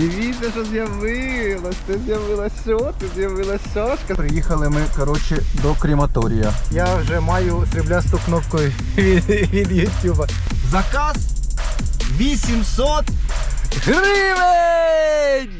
Дивіться, що з'явилось. Це з'явилось що? Це з'явилась шашка. Приїхали ми, коротше, до крематорія. Я вже маю сріблясту кнопку від, від Ютуба. Заказ 800 гривень!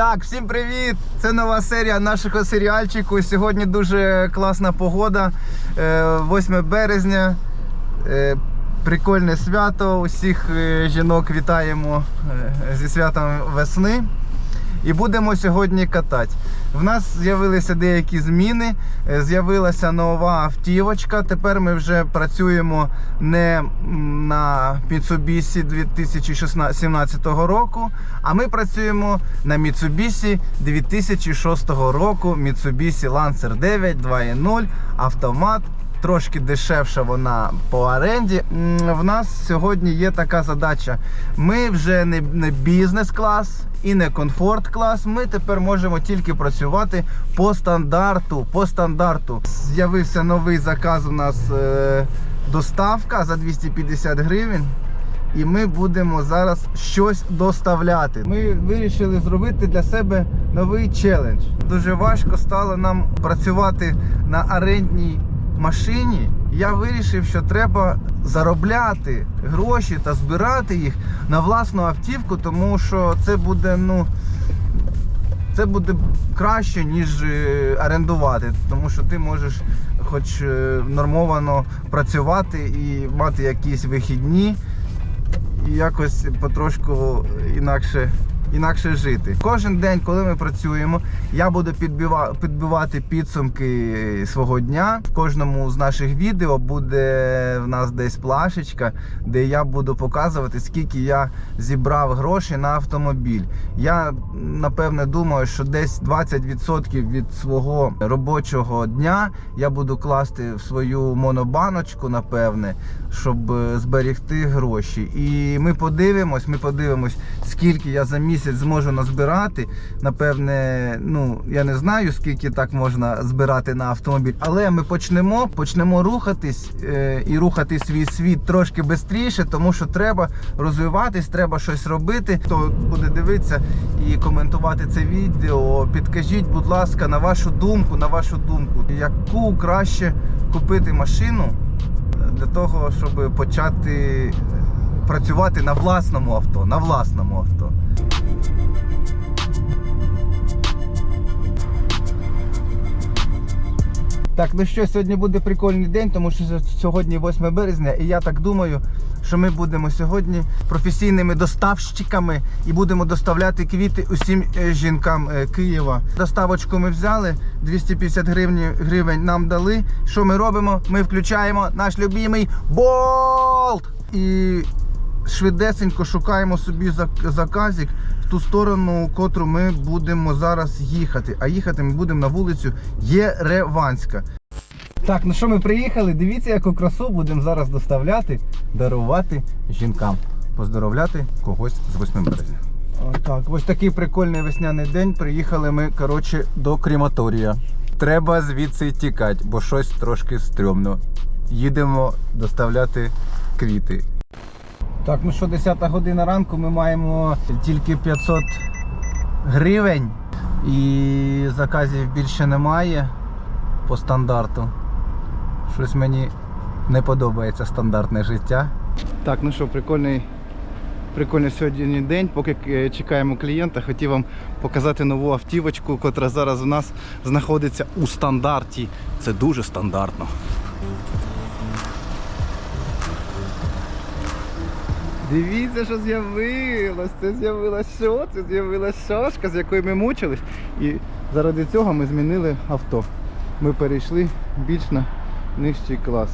Так, всім привіт! Це нова серія нашого серіальчику. Сьогодні дуже класна погода. Е, 8 березня. Е, Прикольне свято. Усіх е, жінок вітаємо е, зі святом весни. І будемо сьогодні катати. В нас з'явилися деякі зміни. Е, З'явилася нова автівочка. Тепер ми вже працюємо не на Mitsubishi 2017 року, а ми працюємо на Mitsubishi 2006 року. Mitsubishi Lancer 9 2.0 автомат. Трошки дешевша вона по оренді. В нас сьогодні є така задача. Ми вже не, не бізнес-клас і не комфорт-клас. Ми тепер можемо тільки працювати по стандарту. По стандарту. З'явився новий заказ у нас е, доставка за 250 гривень. І ми будемо зараз щось доставляти. Ми вирішили зробити для себе новий челендж. Дуже важко стало нам працювати на орендній машині. Я вирішив, що треба заробляти гроші та збирати їх на власну автівку, тому що це буде, ну. Це буде краще, ніж е, орендувати, тому що ти можеш хоч е, нормовано працювати і мати якісь вихідні і якось потрошку інакше, інакше жити. Кожен день, коли ми працюємо, я буду підбива, підбивати підсумки свого дня. В кожному з наших відео буде в нас десь плашечка, де я буду показувати, скільки я зібрав грошей на автомобіль. Я напевне думаю, що десь 20% від свого робочого дня я буду класти в свою монобаночку, напевне, щоб е, зберегти гроші. І ми подивимось, ми подивимось, скільки я за місяць зможу назбирати. Напевне, ну я не знаю, скільки так можна збирати на автомобіль, але ми почнемо, почнемо рухатись е, і рухати свій світ трошки швидше, тому що треба розвиватись, треба щось робити. Хто буде дивитися і коментувати це відео, підкажіть, будь ласка, на вашу думку, на вашу думку, яку краще купити машину для того, щоб почати працювати на власному авто, на власному авто. Так, ну що, сьогодні буде прикольний день, тому що сьогодні 8 березня, і я так думаю, що ми будемо сьогодні професійними доставщиками і будемо доставляти квіти усім е, жінкам е, Києва. Доставочку ми взяли, 250 гривень, гривень нам дали. Що ми робимо? Ми включаємо наш любимий болт і швидесенько шукаємо собі зак- заказик в ту сторону, котру ми будемо зараз їхати. А їхати ми будемо на вулицю Єреванська. Так, ну що ми приїхали? Дивіться, яку красу будемо зараз доставляти, дарувати жінкам. Поздоровляти когось з 8 березня. Так, ось такий прикольний весняний день. Приїхали ми, коротше, до крематорія. Треба звідси тікати, бо щось трошки стрьомно. Їдемо доставляти квіти. Так, ну що, 10 година ранку ми маємо тільки 500 гривень і заказів більше немає по стандарту. Щось мені не подобається стандартне життя. Так, ну що, прикольний, прикольний сьогодні день. Поки е, чекаємо клієнта, хотів вам показати нову автівочку, котра зараз у нас знаходиться у стандарті. Це дуже стандартно. Дивіться, що з'явилось. Це з'явилось що? Це з'явилась шашка, з якою ми мучились. І заради цього ми змінили авто. Ми перейшли більш на нижчий клас.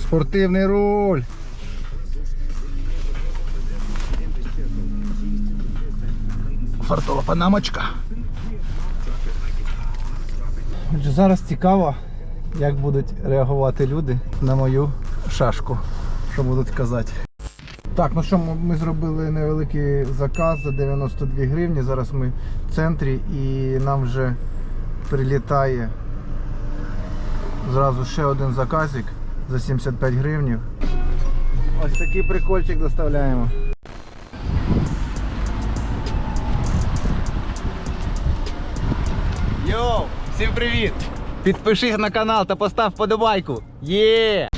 Спортивний руль. Фартова панамочка. Отже, зараз цікаво, як будуть реагувати люди на мою шашку. Що будуть казати. Так, ну що, ми- зробили невеликий заказ за 92 гривні. Зараз ми в центрі і нам вже прилітає зразу ще один заказик за 75 гривнів. Ось такий прикольчик доставляємо. Всім привіт! Підпишись на канал та постав подобайку. Є!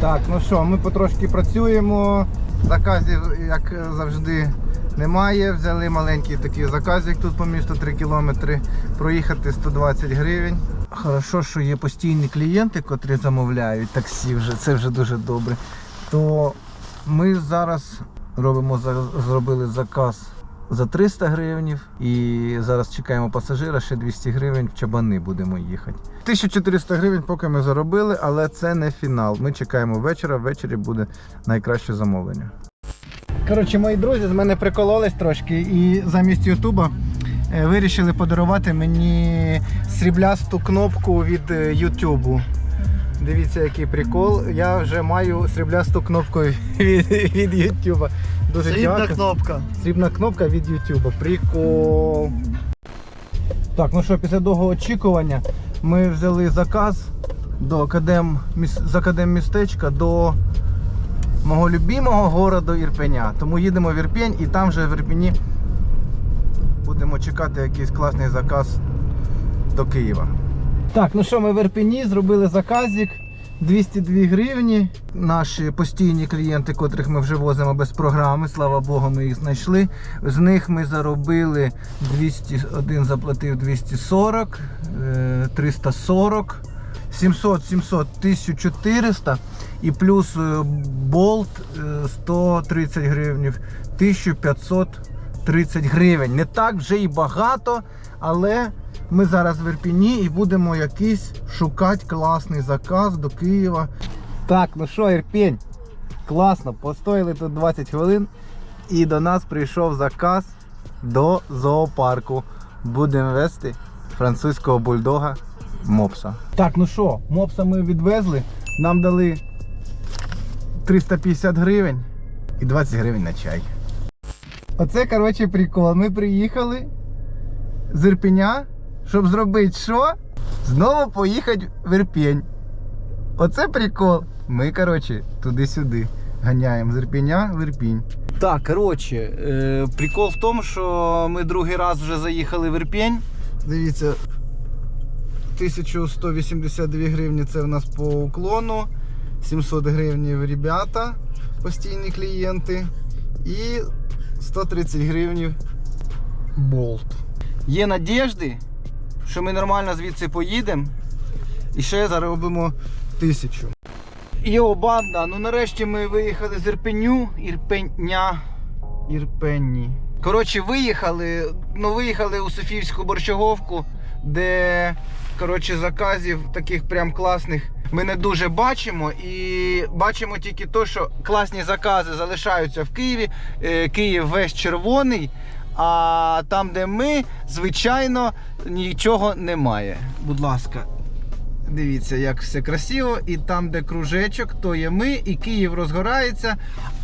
Так, ну що, ми потрошки працюємо. Заказів, як завжди, немає. Взяли маленький такий заказик тут по місту 3 кілометри. Проїхати 120 гривень. Хорошо, що є постійні клієнти, котрі замовляють таксі вже, це вже дуже добре. То ми зараз робимо зробили заказ за 300 гривень і зараз чекаємо пасажира, ще 200 гривень в чабани будемо їхати. 1400 гривень поки ми заробили, але це не фінал. Ми чекаємо вечора, ввечері буде найкраще замовлення. Коротше, мої друзі з мене прикололись трошки і замість Ютуба е, вирішили подарувати мені сріблясту кнопку від е, Ютубу. Дивіться, який прикол. Я вже маю сріблясту кнопку від, від. Дуже Срібна дякую. кнопка. Срібна кнопка від Ютуба. Прикол. Так, ну що, після довгого очікування ми взяли заказ до академ, з академ містечка до мого любимого городу Ірпеня. Тому їдемо в Ірпень і там вже в Ірпені будемо чекати якийсь класний заказ до Києва. Так, ну що, ми в Ірпені зробили заказик. 202 гривні. Наші постійні клієнти, котрих ми вже возимо без програми, слава Богу, ми їх знайшли. З них ми заробили 200, один заплатив 240, е, 340, 700, 700, 1400 і плюс е, болт е, 130 гривнів, 1530 гривень. Не так вже і багато, але ми зараз в Ірпіні і будемо якийсь шукати класний заказ до Києва. Так, ну що, Ірпінь, класно, постояли тут 20 хвилин і до нас прийшов заказ до зоопарку. Будемо вести французького бульдога Мопса. Так, ну що, мопса ми відвезли, нам дали 350 гривень і 20 гривень на чай. Оце, коротше, прикол. Ми приїхали з Ірпеня, щоб зробити що? Знову поїхати в Ірпень. Оце прикол. Ми, коротше, туди-сюди ганяємо з Ірпеня в Ірпінь. Так, коротше, е, прикол в тому, що ми другий раз вже заїхали в Ірпень. Дивіться, 1182 гривні це в нас по уклону, 700 гривень ребята, постійні клієнти, і 130 гривень болт. Є надіжди, що ми нормально звідси поїдемо. І ще заробимо тисячу. Йоу, банда, ну нарешті ми виїхали з Ірпеню, Ірпеня. Ірпенні. Коротше, виїхали, ну виїхали у Софіївську борщаговку, де коротше, заказів таких прям класних ми не дуже бачимо. І бачимо тільки то, що класні закази залишаються в Києві. Е, Київ весь червоний. А там, де ми, звичайно, нічого немає. Будь ласка, дивіться, як все красиво. І там, де кружечок, то є ми, і Київ розгорається,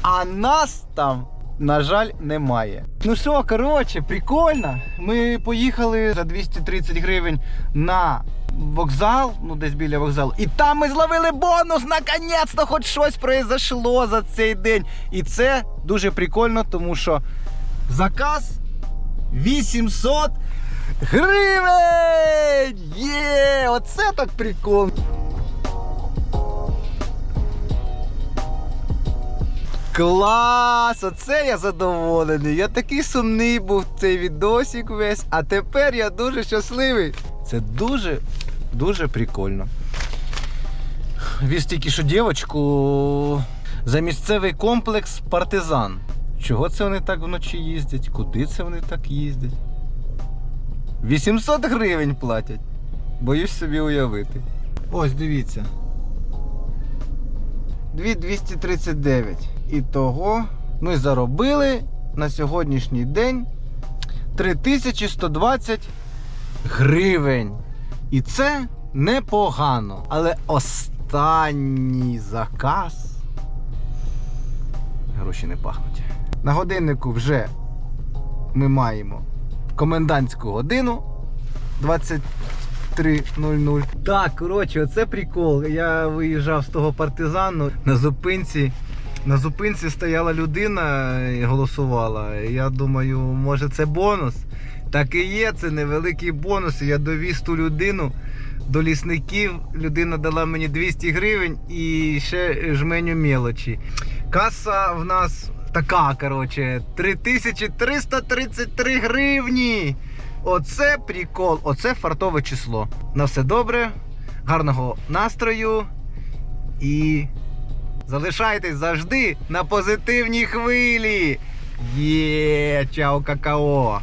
а нас там на жаль, немає. Ну що, коротше, прикольно. Ми поїхали за 230 гривень на вокзал, ну десь біля вокзалу. І там ми зловили бонус. Наконець-то хоч щось произошло за цей день. І це дуже прикольно, тому що заказ 800 гривень! Є! Оце так прикольно. Клас! Оце я задоволений. Я такий сумний був цей відосик весь, а тепер я дуже щасливий. Це дуже, дуже прикольно. Віз тільки що дівчинку за місцевий комплекс партизан. Чого це вони так вночі їздять? Куди це вони так їздять? 800 гривень платять. Боюсь собі уявити. Ось дивіться. 2239. І того ми заробили на сьогоднішній день 3120 гривень. І це непогано. Але останній заказ. гроші не пахнуть. На годиннику вже ми маємо комендантську годину 23.00. Так, коротше, оце прикол. Я виїжджав з того партизану на зупинці. На зупинці стояла людина і голосувала. Я думаю, може це бонус. Так і є, це невеликий бонус. Я довіз ту людину до лісників. Людина дала мені 200 гривень і ще жменю мелочі. Каса в нас така, коротше, 3333 гривні. Оце прикол, оце фартове число. На все добре, гарного настрою і залишайтесь завжди на позитивній хвилі. Є, чао, какао!